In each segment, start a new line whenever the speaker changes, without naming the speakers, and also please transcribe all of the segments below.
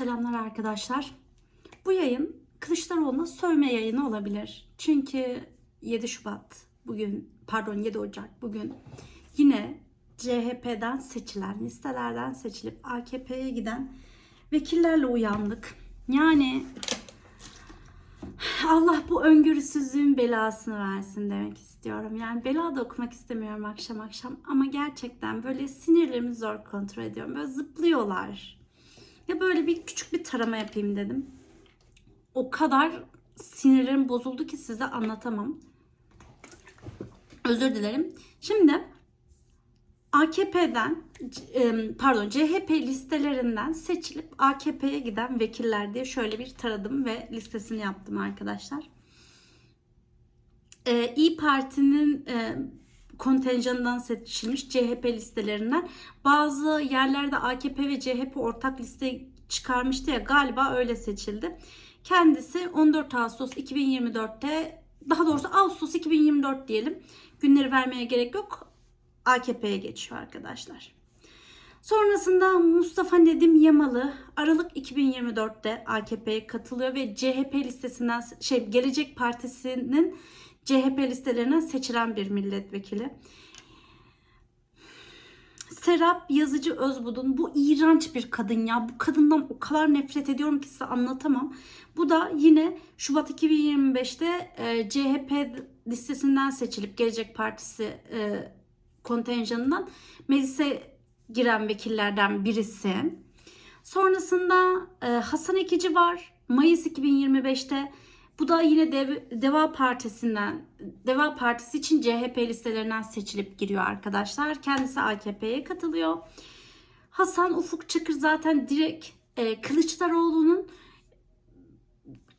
Selamlar arkadaşlar. Bu yayın Kılıçdaroğlu'na sövme yayını olabilir. Çünkü 7 Şubat bugün, pardon 7 Ocak bugün yine CHP'den seçilen, listelerden seçilip AKP'ye giden vekillerle uyandık. Yani Allah bu öngörüsüzlüğün belasını versin demek istiyorum. Yani bela da okumak istemiyorum akşam akşam ama gerçekten böyle sinirlerimi zor kontrol ediyorum. Böyle zıplıyorlar. Ya böyle bir küçük bir tarama yapayım dedim. O kadar sinirlerim bozuldu ki size anlatamam. Özür dilerim. Şimdi AKP'den pardon CHP listelerinden seçilip AKP'ye giden vekiller diye şöyle bir taradım ve listesini yaptım arkadaşlar. Ee, İyi Parti'nin kontenjanından seçilmiş CHP listelerinden bazı yerlerde AKP ve CHP ortak liste çıkarmıştı ya galiba öyle seçildi. Kendisi 14 Ağustos 2024'te daha doğrusu Ağustos 2024 diyelim. Günleri vermeye gerek yok. AKP'ye geçiyor arkadaşlar. Sonrasında Mustafa Nedim Yamalı Aralık 2024'te AKP'ye katılıyor ve CHP listesinden şey Gelecek Partisi'nin CHP listelerinden seçilen bir milletvekili. Serap Yazıcı Özbudun bu iğrenç bir kadın ya. Bu kadından o kadar nefret ediyorum ki size anlatamam. Bu da yine Şubat 2025'te e, CHP listesinden seçilip Gelecek Partisi e, kontenjanından meclise giren vekillerden birisi. Sonrasında e, Hasan Ekici var. Mayıs 2025'te bu da yine Dev, Deva Partisi'nden Deva Partisi için CHP listelerinden seçilip giriyor arkadaşlar. Kendisi AKP'ye katılıyor. Hasan Ufuk Çakır zaten direkt e, Kılıçdaroğlu'nun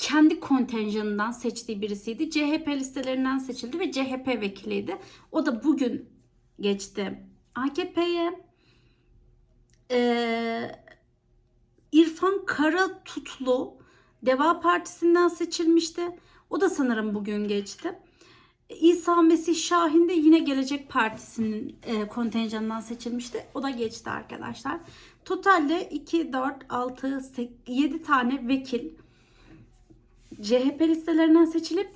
kendi kontenjanından seçtiği birisiydi. CHP listelerinden seçildi ve CHP vekiliydi. O da bugün geçti AKP'ye. Ee, İrfan Karatutlu Deva Partisi'nden seçilmişti. O da sanırım bugün geçti. İsa Mesih Şahin de yine Gelecek Partisi'nin e, kontenjanından seçilmişti. O da geçti arkadaşlar. Totalde 2, 4, 6, 8, 7 tane vekil CHP listelerinden seçilip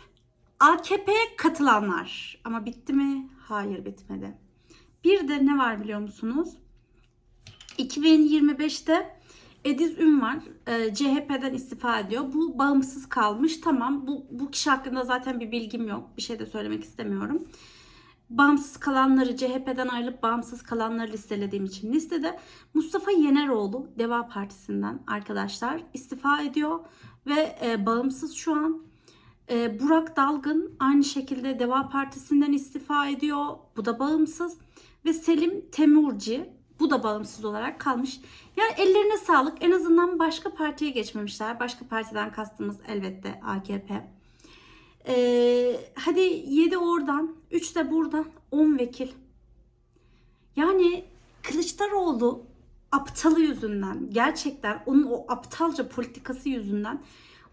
AKP'ye katılanlar. Ama bitti mi? Hayır bitmedi. Bir de ne var biliyor musunuz? 2025'te Ediz Ünvar e, CHP'den istifa ediyor. Bu bağımsız kalmış. Tamam bu, bu kişi hakkında zaten bir bilgim yok. Bir şey de söylemek istemiyorum. Bağımsız kalanları CHP'den ayrılıp bağımsız kalanları listelediğim için listede Mustafa Yeneroğlu Deva Partisi'nden arkadaşlar istifa ediyor ve e, bağımsız şu an. E, Burak Dalgın aynı şekilde Deva Partisi'nden istifa ediyor. Bu da bağımsız. Ve Selim Temurci bu da bağımsız olarak kalmış. Yani ellerine sağlık. En azından başka partiye geçmemişler. Başka partiden kastımız elbette AKP. Ee, hadi 7 oradan, 3 de buradan, 10 vekil. Yani Kılıçdaroğlu aptalı yüzünden, gerçekten onun o aptalca politikası yüzünden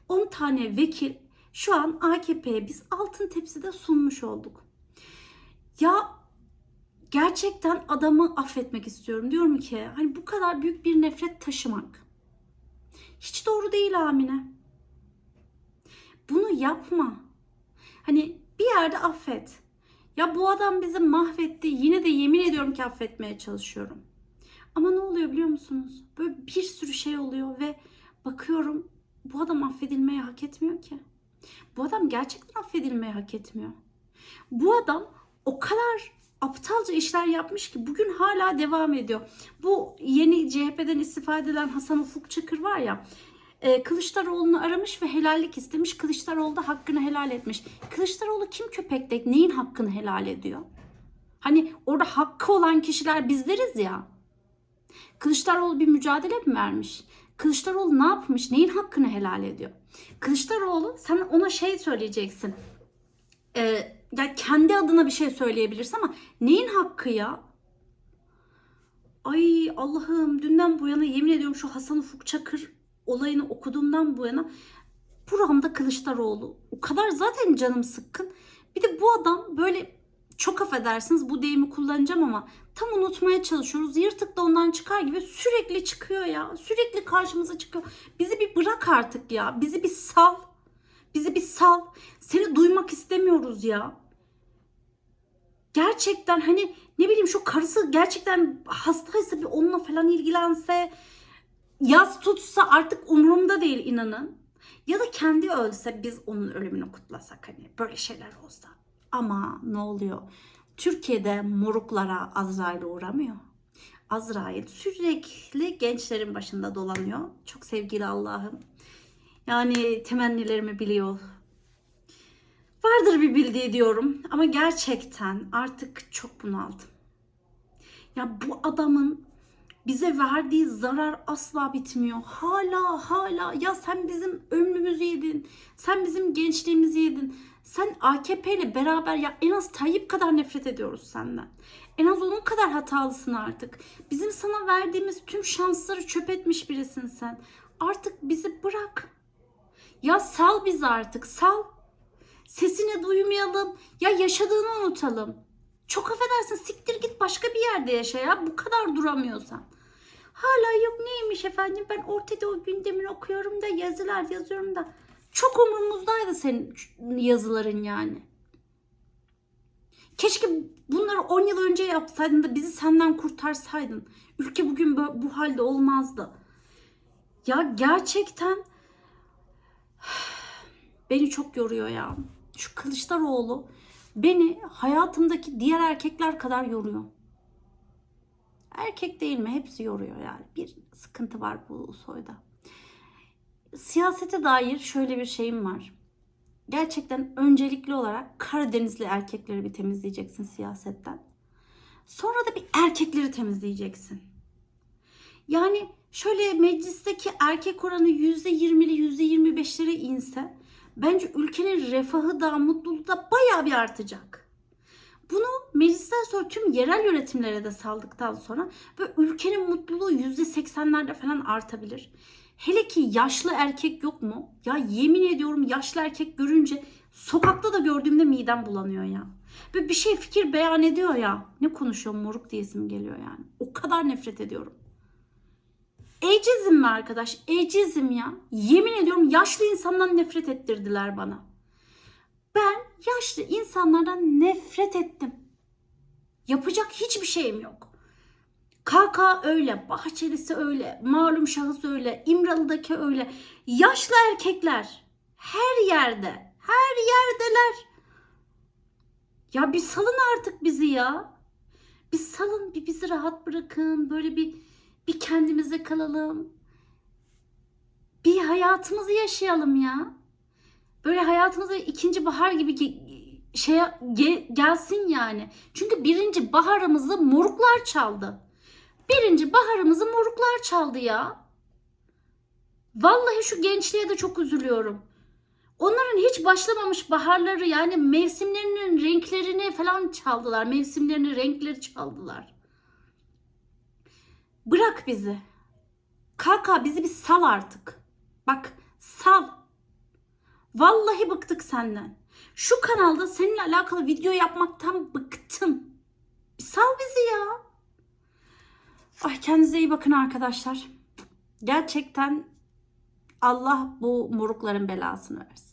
10 tane vekil şu an AKP'ye biz altın tepside sunmuş olduk. Ya gerçekten adamı affetmek istiyorum. Diyorum ki hani bu kadar büyük bir nefret taşımak hiç doğru değil Amine. Bunu yapma. Hani bir yerde affet. Ya bu adam bizi mahvetti. Yine de yemin ediyorum ki affetmeye çalışıyorum. Ama ne oluyor biliyor musunuz? Böyle bir sürü şey oluyor ve bakıyorum bu adam affedilmeyi hak etmiyor ki. Bu adam gerçekten affedilmeyi hak etmiyor. Bu adam o kadar aptalca işler yapmış ki bugün hala devam ediyor. Bu yeni CHP'den istifa edilen Hasan Ufuk Çakır var ya e, Kılıçdaroğlu'nu aramış ve helallik istemiş. Kılıçdaroğlu da hakkını helal etmiş. Kılıçdaroğlu kim köpektek neyin hakkını helal ediyor? Hani orada hakkı olan kişiler bizleriz ya. Kılıçdaroğlu bir mücadele mi vermiş? Kılıçdaroğlu ne yapmış? Neyin hakkını helal ediyor? Kılıçdaroğlu sen ona şey söyleyeceksin. Ee, ya kendi adına bir şey söyleyebilirsin ama neyin hakkı ya? Ay Allah'ım dünden bu yana yemin ediyorum şu Hasan Ufuk Çakır olayını okuduğumdan bu yana buramda Kılıçdaroğlu. O kadar zaten canım sıkkın. Bir de bu adam böyle çok affedersiniz bu deyimi kullanacağım ama tam unutmaya çalışıyoruz. Yırtık da ondan çıkar gibi sürekli çıkıyor ya. Sürekli karşımıza çıkıyor. Bizi bir bırak artık ya. Bizi bir sal. Bizi bir sal. Seni duymak istemiyoruz ya. Gerçekten hani ne bileyim şu karısı gerçekten hastaysa bir onunla falan ilgilense yaz tutsa artık umurumda değil inanın. Ya da kendi ölse biz onun ölümünü kutlasak hani böyle şeyler olsa. Ama ne oluyor? Türkiye'de moruklara Azrail uğramıyor. Azrail sürekli gençlerin başında dolanıyor. Çok sevgili Allah'ım. Yani temennilerimi biliyor. Vardır bir bildiği diyorum ama gerçekten artık çok bunaldım. Ya bu adamın bize verdiği zarar asla bitmiyor. Hala hala ya sen bizim ömrümüzü yedin. Sen bizim gençliğimizi yedin. Sen AKP ile beraber ya en az Tayyip kadar nefret ediyoruz senden. En az onun kadar hatalısın artık. Bizim sana verdiğimiz tüm şansları çöp etmiş birisin sen. Artık bizi bırak. Ya sal bizi artık sal. Sesini duymayalım. Ya yaşadığını unutalım. Çok affedersin siktir git başka bir yerde yaşa ya. Bu kadar duramıyorsan. Hala yok neymiş efendim ben ortada o gündemini okuyorum da yazılar yazıyorum da. Çok umurumuzdaydı senin yazıların yani. Keşke bunları 10 yıl önce yapsaydın da bizi senden kurtarsaydın. Ülke bugün bu, bu halde olmazdı. Ya gerçekten beni çok yoruyor ya. Şu Kılıçdaroğlu beni hayatımdaki diğer erkekler kadar yoruyor. Erkek değil mi? Hepsi yoruyor yani. Bir sıkıntı var bu soyda. Siyasete dair şöyle bir şeyim var. Gerçekten öncelikli olarak Karadenizli erkekleri bir temizleyeceksin siyasetten. Sonra da bir erkekleri temizleyeceksin. Yani şöyle meclisteki erkek oranı %20'li %25'lere inse bence ülkenin refahı da mutluluğu da bayağı bir artacak. Bunu meclisten sonra tüm yerel yönetimlere de saldıktan sonra ve ülkenin mutluluğu %80'lerde falan artabilir. Hele ki yaşlı erkek yok mu? Ya yemin ediyorum yaşlı erkek görünce sokakta da gördüğümde midem bulanıyor ya. Ve bir şey fikir beyan ediyor ya. Ne konuşuyor moruk diyesim geliyor yani. O kadar nefret ediyorum. Ecizm mi arkadaş? Ecizm ya. Yemin ediyorum yaşlı insandan nefret ettirdiler bana. Ben yaşlı insanlardan nefret ettim. Yapacak hiçbir şeyim yok. KK öyle, Bahçelisi öyle, malum şahıs öyle, İmralı'daki öyle. Yaşlı erkekler her yerde, her yerdeler. Ya bir salın artık bizi ya. Bir salın, bir bizi rahat bırakın. Böyle bir bir kendimize kalalım. Bir hayatımızı yaşayalım ya. Böyle hayatımıza ikinci bahar gibi ge- gelsin yani. Çünkü birinci baharımızı moruklar çaldı. Birinci baharımızı moruklar çaldı ya. Vallahi şu gençliğe de çok üzülüyorum. Onların hiç başlamamış baharları yani mevsimlerinin renklerini falan çaldılar. Mevsimlerini renkleri çaldılar. Bırak bizi. Kaka bizi bir sal artık. Bak sal. Vallahi bıktık senden. Şu kanalda seninle alakalı video yapmaktan bıktım. Bir sal bizi ya. Ay kendinize iyi bakın arkadaşlar. Gerçekten Allah bu morukların belasını versin.